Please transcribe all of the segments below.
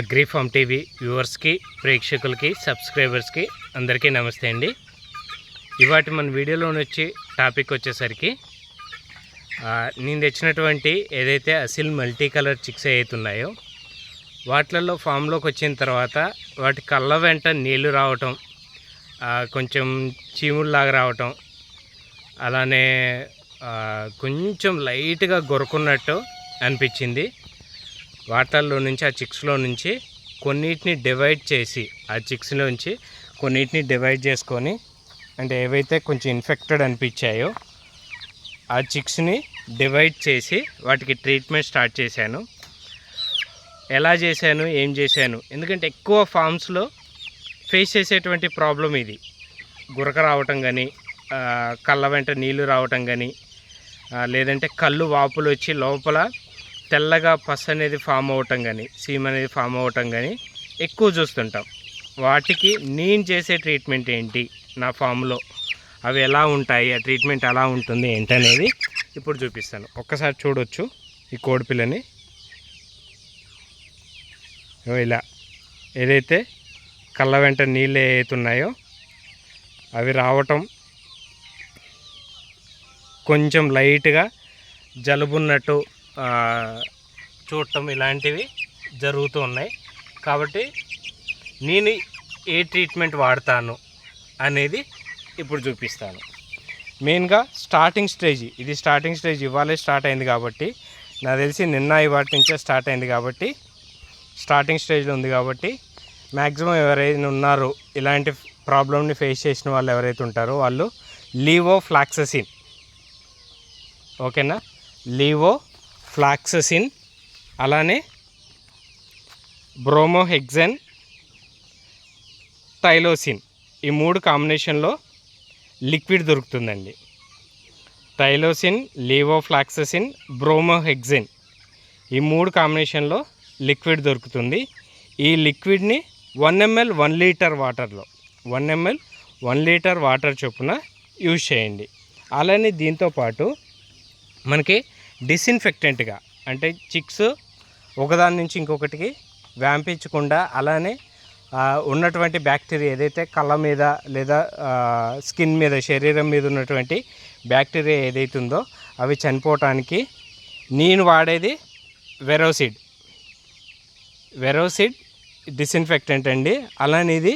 అగ్రిఫామ్ TV వ్యూవర్స్కి ప్రేక్షకులకి సబ్స్క్రైబర్స్కి అందరికీ నమస్తే అండి. ఇవాటి మన వీడియోలోని వచ్చి టాపిక్ వచ్చేసరికి నేను తెచ్చినటువంటి ఏదైతే అసిల్ మల్టీ కలర్ చిక్స్ అవుతున్నాయో వాటిలలో ఫామ్లోకి వచ్చిన తర్వాత వాటి కళ్ళ వెంట నీళ్ళు రావటం కొంచెం చీముల్లాగా రావటం అలానే కొంచెం లైట్గా గొరుకున్నట్టు అనిపించింది. వాటర్లో నుంచి ఆ చిక్స్లో నుంచి కొన్నిటిని డివైడ్ చేసి ఆ చిక్స్లో నుంచి కొన్నిటిని డివైడ్ చేసుకొని అంటే ఏవైతే కొంచెం ఇన్ఫెక్టెడ్ అనిపించాయో ఆ చిక్స్ని డివైడ్ చేసి వాటికి ట్రీట్మెంట్ స్టార్ట్ చేశాను. ఎలా చేశాను? ఏం చేశాను? ఎందుకంటే ఎక్కువ ఫామ్స్లో ఫేస్ చేసేటువంటి ప్రాబ్లం ఇది. గురక రావటం కానీ కళ్ళ వెంట నీళ్ళు రావటం కానీ లేదంటే కళ్ళు వాపులు వచ్చి లోపల తెల్లగా పస్ అనేది ఫామ్ అవ్వటం కానీ సీమ్ అనేది ఫామ్ అవ్వటం కానీ ఎక్కువ చూస్తుంటాం. వాటికి నేను చేసే ట్రీట్మెంట్ ఏంటి నా ఫామ్లో? అవి ఎలా ఉంటాయి? ఆ ట్రీట్మెంట్ ఎలా ఉంటుంది ఏంటనేది ఇప్పుడు చూపిస్తాను. ఒక్కసారి చూడొచ్చు ఈ కోడిపిల్లని ఇలా. ఏదైతే కళ్ళ వెంట నీళ్ళు ఏవైతున్నాయో అవి రావటం కొంచెం లైట్గా జలుబున్నట్టు చూడటం ఇలాంటివి జరుగుతూ ఉన్నాయి. కాబట్టి నేను ఏ ట్రీట్మెంట్ వాడతాను అనేది ఇప్పుడు చూపిస్తాను. మెయిన్గా స్టార్టింగ్ స్టేజ్ ఇది స్టార్టింగ్ స్టేజ్ ఇవాళే స్టార్ట్ అయింది కాబట్టి నాకు తెలిసి నిన్న ఇవాటి నుంచే స్టార్ట్ అయింది కాబట్టి స్టార్టింగ్ స్టేజ్లో ఉంది కాబట్టి మ్యాక్సిమం ఎవరైనా ఉన్నారో ఇలాంటి ప్రాబ్లమ్ని ఫేస్ చేసిన వాళ్ళు ఎవరైతే ఉంటారో వాళ్ళు లీవో ఫ్లాక్ససిన్ ఓకేనా? లీవో ఫ్లాక్ససిన్ అలానే బ్రోమోహెగ్జన్ టైలోసిన్. ఈ మూడు కాంబినేషన్లో లిక్విడ్ దొరుకుతుందండి. టైలోసిన్ లీవోఫ్లాక్ససిన్ బ్రోమోహెగ్జిన్ ఈ మూడు కాంబినేషన్లో లిక్విడ్ దొరుకుతుంది. ఈ లిక్విడ్ని వన్ ఎంఎల్ వన్ లీటర్ వాటర్లో one ML one litre water చొప్పున యూజ్ చేయండి. అలానే దీంతో పాటు మనకి డిస్ఇన్ఫెక్టెంట్గా. అంటే చిక్స్ ఒకదాని నుంచి ఇంకొకటికి వ్యాంపించకుండా అలానే ఉన్నటువంటి బ్యాక్టీరియా ఏదైతే కళ్ళ మీద లేదా స్కిన్ మీద శరీరం మీద ఉన్నటువంటి బ్యాక్టీరియా ఏదైతే ఉందో అవి చనిపోవటానికి నేను వాడేది వెరోసిడ్. వెరోసిడ్ డిస్ఇన్ఫెక్టెంట్ అండి. అలానే ఇది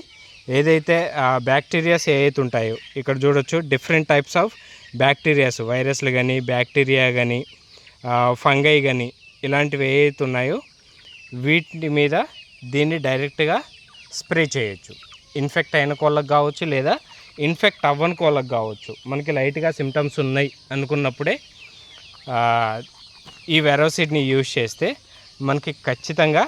ఏదైతే బ్యాక్టీరియాస్ ఏవైతే ఉంటాయో ఇక్కడ చూడొచ్చు డిఫరెంట్ టైప్స్ ఆఫ్ బ్యాక్టీరియాస్ వైరస్లు కానీ బ్యాక్టీరియా కానీ ఫంగై కానీ ఇలాంటివి ఏవైతే ఉన్నాయో వీటి మీద దీన్ని డైరెక్ట్గా స్ప్రే చేయొచ్చు. ఇన్ఫెక్ట్ అయిన కోళ్ళకు కావచ్చు లేదా ఇన్ఫెక్ట్ అవ్వని కోళ్ళకు కావచ్చు. మనకి లైట్గా సిమ్టమ్స్ ఉన్నాయి అనుకున్నప్పుడే ఈ వెరోసిడ్ని యూజ్ చేస్తే మనకి ఖచ్చితంగా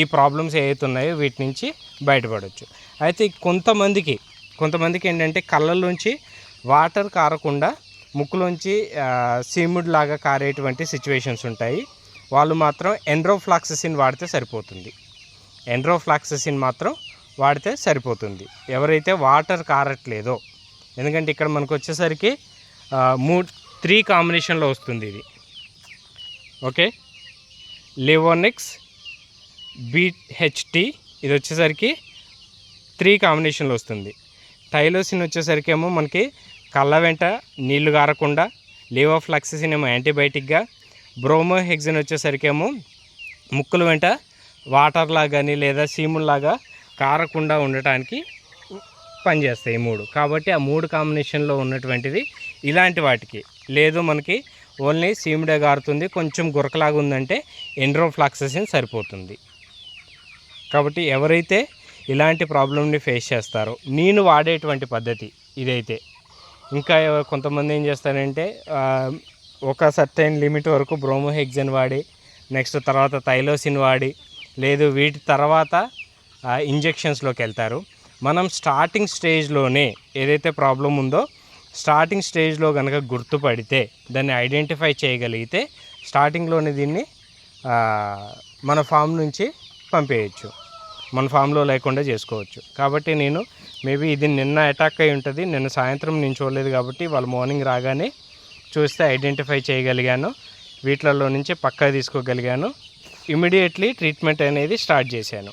ఈ ప్రాబ్లమ్స్ ఏవైతే ఉన్నాయో వీటి నుంచి బయటపడవచ్చు అయితే కొంతమందికి కొంతమందికి ఏంటంటే కళ్ళల్లోంచి వాటర్ కారకుండా ముక్కులోంచి సీముడ్ లాగా కారేటువంటి సిచ్యువేషన్స్ ఉంటాయి. వాళ్ళు మాత్రం ఎండ్రోఫ్లాక్ససిన్ వాడితే సరిపోతుంది. ఎండ్రోఫ్లాక్ససిన్ మాత్రం వాడితే సరిపోతుంది. ఎవరైతే వాటర్ కారట్లేదో ఎందుకంటే ఇక్కడ మనకు వచ్చేసరికి మూ త్రీ కాంబినేషన్లో వస్తుంది ఇది. ఓకే? లివోనిక్స్ బీహెచ్టీ ఇది వచ్చేసరికి త్రీ కాంబినేషన్లో వస్తుంది. టైలోసిన్ వచ్చేసరికి ఏమో మనకి కళ్ళ వెంట నీళ్ళు గారకుండా లివోఫ్లాక్సిసిన్ ఏమో యాంటీబయాటిక్గా బ్రోమోహెగ్జిన్ వచ్చేసరికేమో ముక్కుల వెంట వాటర్లా కానీ లేదా సీముల్లాగా కారకుండా ఉండటానికి పనిచేస్తాయి ఈ మూడు. కాబట్టి ఆ మూడు కాంబినేషన్లో ఉన్నటువంటిది ఇలాంటి వాటికి. లేదు మనకి ఓన్లీ సీముడే గారుతుంది కొంచెం గురకలాగా ఉందంటే ఎండ్రోఫ్లాక్ససిన్ సరిపోతుంది. కాబట్టి ఎవరైతే ఇలాంటి ప్రాబ్లమ్ని ఫేస్ చేస్తారో నేను వాడేటువంటి పద్ధతి ఇదైతే. ఇంకా కొంతమంది ఏం చేస్తారంటే ఒక సర్టైన్ లిమిట్ వరకు బ్రోమోహెగ్జన్ వాడి నెక్స్ట్ తర్వాత థైలోసిన్ వాడి లేదు వీటి తర్వాత ఇంజెక్షన్స్లోకి వెళ్తారు. మనం స్టార్టింగ్ స్టేజ్లోనే ఏదైతే ప్రాబ్లం ఉందో స్టార్టింగ్ స్టేజ్లో కనుక గుర్తుపడితే దాన్ని ఐడెంటిఫై చేయగలిగితే స్టార్టింగ్లోనే దీన్ని మన ఫామ్ నుంచి పంపేయచ్చు. మన ఫామ్లో లేకుండా చేసుకోవచ్చు. కాబట్టి నేను మేబీ ఇది నిన్న అటాక్ అయి ఉంటుంది. నిన్న సాయంత్రం నేను చూడలేదు కాబట్టి వాళ్ళు మార్నింగ్ రాగానే చూస్తే ఐడెంటిఫై చేయగలిగాను. వీటిలలో నుంచి పక్కా తీసుకోగలిగాను. ఇమీడియట్లీ ట్రీట్మెంట్ అనేది స్టార్ట్ చేశాను.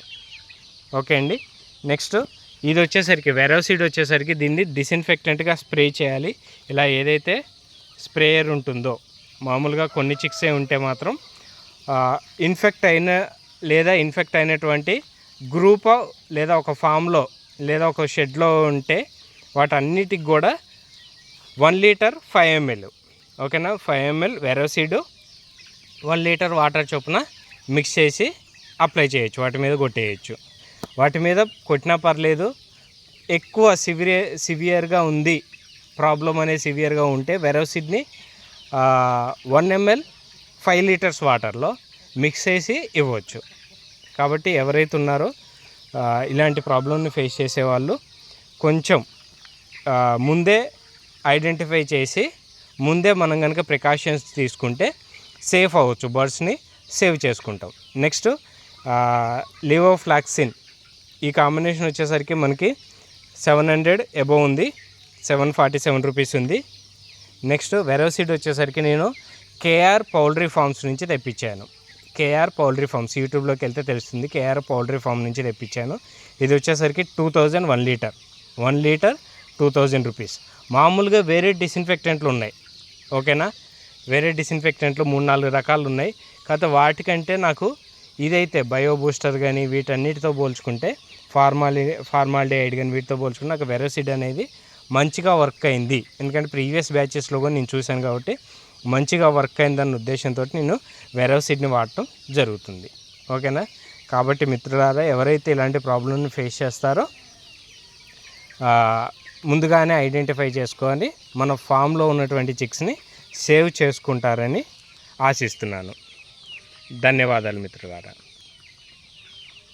ఓకే అండి? నెక్స్ట్ ఇది వచ్చేసరికి వెరోసిడ్ వచ్చేసరికి దీన్ని డిస్ఇన్ఫెక్టెంట్గా స్ప్రే చేయాలి. ఇలా ఏదైతే స్ప్రేయర్ ఉంటుందో మామూలుగా కొన్ని చిక్సే ఉంటే మాత్రం ఇన్ఫెక్ట్ అయిన లేదా ఇన్ఫెక్ట్ అయినటువంటి గ్రూప్ లేదా ఒక ఫామ్లో లేదా ఒక షెడ్లో ఉంటే వాటన్నిటికి కూడా వన్ లీటర్ ఫైవ్ ఎంఎల్. ఓకేనా? Five ML Verocid one litre water చొప్పున మిక్స్ చేసి అప్లై చేయొచ్చు. వాటి మీద కొట్టేయచ్చు. వాటి మీద కొట్టినా పర్లేదు. ఎక్కువ సివియర్ సివియర్గా ఉంది ప్రాబ్లం అనేది సివియర్గా ఉంటే వెరోసిడ్ని వన్ ఎంఎల్ ఫైవ్ లీటర్స్ వాటర్లో మిక్స్ చేసి ఇవ్వచ్చు. కాబట్టి ఎవరైతే ఉన్నారో ఇలాంటి ప్రాబ్లంని ఫేస్ చేసేవాళ్ళు కొంచెం ముందే ఐడెంటిఫై చేసి ముందే మనం కనుక ప్రికాషన్స్ తీసుకుంటే సేఫ్ అవ్వచ్చు బర్డ్స్ని సేవ్ చేసుకుంటాం. Next levofloxacin. ఈ కాంబినేషన్ వచ్చేసరికి మనకి సెవెన్ హండ్రెడ్ ఎబోవ్ ఉంది సెవెన్ ఫార్టీ సెవెన్ రూపీస్ ఉంది. నెక్స్ట్ వెరోసిడ్ వచ్చేసరికి నేను కేఆర్ పౌల్ట్రీ ఫార్మ్స్ నుంచి తెప్పించాను. కేఆర్ పౌల్ట్రీ ఫార్మ్స్ యూట్యూబ్లోకి వెళ్తే తెలుస్తుంది కేఆర్ పౌల్ట్రీ ఫార్మ్ నుంచి తెప్పించాను. ఇది వచ్చేసరికి two thousand one litre. One litre two thousand rupees. మామూలుగా వేరే డిస్ఇన్ఫెక్టెంట్లు ఉన్నాయి. ఓకేనా? వేరే డిస్ఇన్ఫెక్టెంట్లు మూడు నాలుగు రకాలు ఉన్నాయి. కాకపోతే వాటికంటే నాకు ఇదైతే బయో బూస్టర్ కానీ వీటన్నిటితో పోల్చుకుంటే ఫార్మాలి ఫార్మాలిడైడ్ కానీ వీటితో పోల్చుకుంటే నాకు వెరోసిడ్ అనేది మంచిగా వర్క్ అయింది. ఎందుకంటే ప్రీవియస్ బ్యాచెస్లో కూడా నేను చూశాను కాబట్టి మంచిగా వర్క్ అయిందన్న ఉద్దేశంతో నేను వెరోసిడ్ని వాడటం జరుగుతుంది. ఓకేనా? కాబట్టి మిత్రులారా ఎవరైతే ఇలాంటి ప్రాబ్లమ్ని ఫేస్ చేస్తారో ముందుగానే ఐడెంటిఫై చేసుకొని మన ఫామ్లో ఉన్నటువంటి చిక్స్ని సేవ్ చేసుకుంటారని ఆశిస్తున్నాను. ధన్యవాదాలు మిత్రులారా.